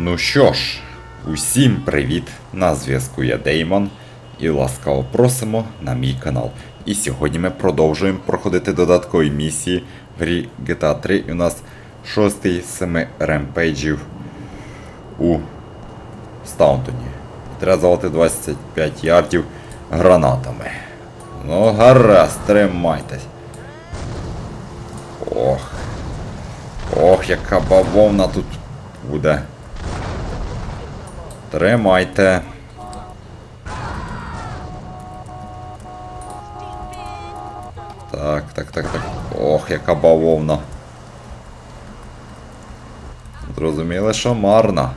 Ну що ж, усім привіт! На зв'язку я Деймон і ласкаво просимо на мій канал. І сьогодні ми продовжуємо проходити додаткові місії в грі GTA 3. І у нас шостий з семи ремпейджів у Стаунтоні. Треба залити 25 ярдів гранатами. Ну, гаразд, тримайтесь. Ох. Ох, яка бавовна тут буде. Тримайте. Так, так, так, так. Ох, яка бавовна. Зрозуміли, що марна.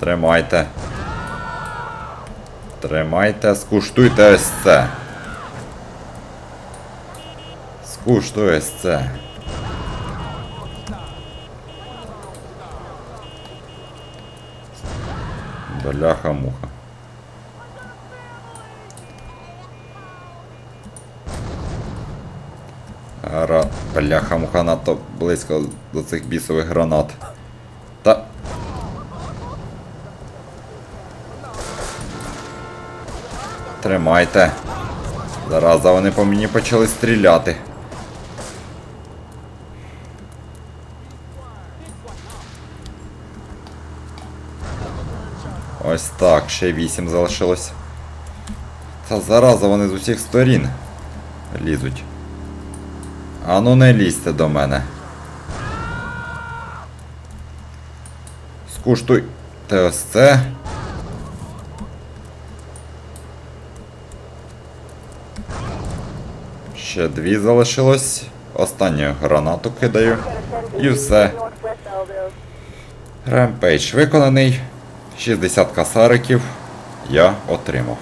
Тримайте. Тримайте, скуштуйте ось це. Скуштуй ось це. Бляха-муха. Ара... Бляха-муха надто близько до цих бісових гранат. Та. Тримайте. Зараза вони по мені почали стріляти. Ось так, ще вісім залишилось. Та зараза вони з усіх сторін лізуть. Ану не лізьте до мене. Скуштуйте ось це. Ще дві залишилось. Останню гранату кидаю. І все. Ремпейдж виконаний. 60 касариків я отримав.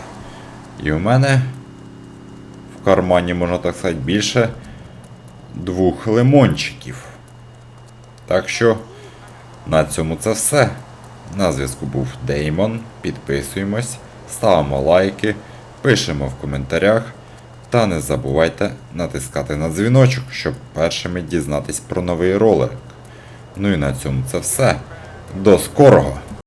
І у мене в кармані, можна так сказати, більше двох лимончиків. Так що на цьому це все. На зв'язку був Деймон. Підписуємось, ставимо лайки, пишемо в коментарях. Та не забувайте натискати на дзвіночок, щоб першими дізнатись про новий ролик. Ну і на цьому це все. До скорого!